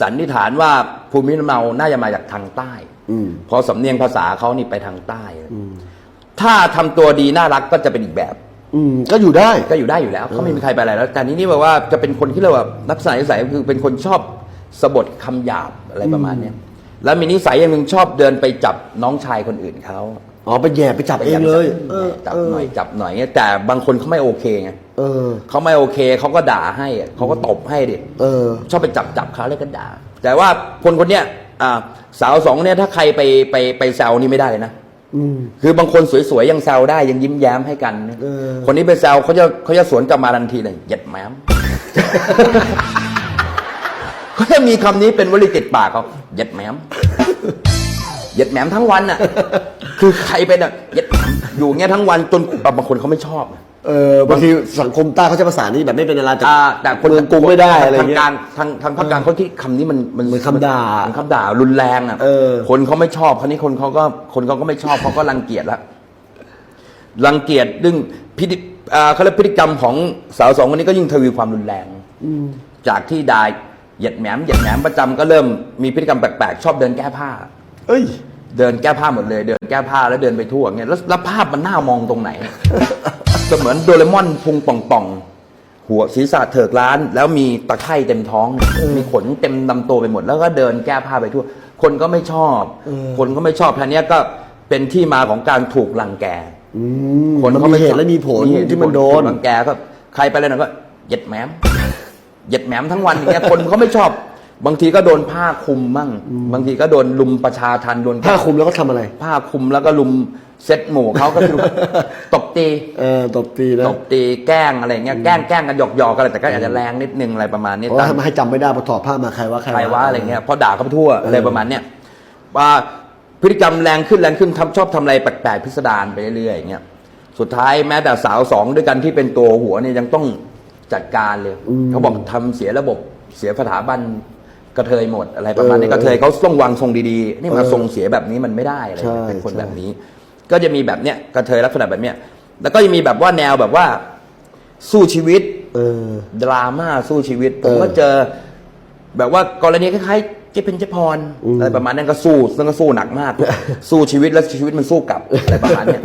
สันนิษฐานว่าภูมิลำเนาน่าจะมาจากทางใต้อืมเพราะสำเนียงภาษาเขานี่ไปทางใต้ถ้าทำตัวดีน่ารักก็จะเป็นอีกแบบ อืมก็อยู่ได้ ก็อยู่ได้อยู่แล้วเขาไม่มีใครไปอะไรแล้ว แต่นี้นี่แบบว่าจะเป็นคนที่เรียกว่าลักษณะนิสัยคือเป็นคนชอบสะบดคำหยาบอะไรประมาณเนี้ย แล้วมีนิสัยอย่างหนึ่งชอบเดินไปจับน้องชายคนอื่นเขาอ๋อไปแย่ไปจับเองเลยเออจับเออหน่อยจับหน่อยเงี้ยแต่บางคนเขาไม่โอเคไงเออเขาไม่โอเคเขาก็ด่าให้อะเขาก็ตบให้ดิเออ ชอบไปจับจับเขาแล้วก็ด่า แต่ว่าคนคนเนี้ยอ่าสาวสองเนี่ยถ้าใครไปไปไปแซวนี่ไม่ได้เลยนะอืมคือบางคนสวยๆยังแซวได้ยังยิ้มแย้มให้กันเออคนนี้ไปแซวเขาจะเขาจะสวนกลับมาทันทีเลยเหย็ดแหมม เขาจะมีคำนี้เป็นวลีติดปากเขาเหย็ดแหมมเหย็ดแหมมทั้งวันน่ะ คือใครเป็นอะเหย็ดแหมมอยู่เงี้ยทั้งวันจนบางคนเขาไม่ชอบเออบางทีสังคมใต้เขาใช้ภาษานี้แบบไม่เป็นอะไรแต่อ่าแต่คนเมืองกรุงไม่ได้อะไรทางเงี้ย การทางทางภาคกลางเขาที่คำนี้มันมันเหมือนคำด่าเหมือนคำด่ารุนแรงอะเออ คนเขาไม่ชอบคราวนี้คนเขาก็คนเขาก็ไม่ชอบเขาก็รังเกียจละรังเกียจดึงพิธีอ่าเขาเรียกพฤติกรรมของสาวสองคนนี้ก็ยิ่งทวีความรุนแรงจากที่ด่า เหยียดแหมมเหยียดแหมมประจำก็เริ่มมีพฤติกรรมแปลกๆ ชอบเดินแก้ผ้า เอ้ย เดินแก้ผ้าหมดเลย เดินแก้ผ้าแล้วเดินไปทั่วเงี้ยแล้วแล้วภาพมันน่ามองตรงไหน ก็เหมือนโดเรมอนพุงป่องป่องๆหัวศีรษะเถิกล้าน แล้วมีตะไคร่เต็มท้อง มีขนเต็มลำตัวไปหมด แล้วก็เดินแก้ผ้าไปทั่ว คนก็ไม่ชอบ คนก็ไม่ชอบทีเนี้ยก็เป็นที่มาของการถูกรังแกอืมคนมันเขามีไม่เหชตุอบและมีผลเหตุที่มันโดนถูกรังแกก็ใครไปเลยนะก็เหย็ดแหมม เหย็ดแหมมทั้งวันอย่างเงี้ยคนเขาไม่ชอบ บางทีก็โดนผ้าคลุมมั่ง บางทีก็โดนลุมประชาทันโดนผ้าคลุมแล้วก็ทำอะไร ผ้าคลุมแล้วก็ลุมเซ็ตหมู่เขาก็คือ ตบตีเออตบตีนะตบตีแกล้งอะไรเงี้ยแกล้งแกล้งกันหยอกหยอกกันอะไรแต่ก็อาจจะแรงนิดนึงอะไรประมาณนี้เพราะตาว่ามให้จำไม่ได้พอถอดผ้ามาใครว่าใครใครว่าอะไรเงี้ยเพราะด่าเขาไปทั่วอะไรประมาณเนี้ยว่าพฤติกรรมแรงขึ้นแรงขึ้นทำชอบทำอะไรแปลกๆพิสดารไปเรื่อยๆอย่างเงี้ยสุดท้ายแม้แต่สาวสองด้วยกันที่เป็นตัวหัวเนี่ยยังต้อง จัดการเลย เขาบอกทำเสียระบบเสียสถาบันกระเทยหมดอะไรประมาณนี้กระเทยเขาต้องวางทรงดีๆ นี่มาทรงเสียแบบนี้มันไม่ได้อะไรเงี้ยเป็นคนแบบนี้ ก็จะมีแบบเนี้ยกระเทยลักษณะแบบเนี้ยแล้วก็จะมีแบบว่าแนวแบบว่า สู้ชีวิตเออดราม่าสู้ชีวิตผเอมอก็เจอ แบบว่ากรณีคล้ายๆเจ๊เพนเจ๊พรอะไรประมาณนั้นก็สู้ซึ่งก็สู้หนักมาก สู้ชีวิตแล้วชีวิตมันสู้กลับอะไรประมาณเนี้ย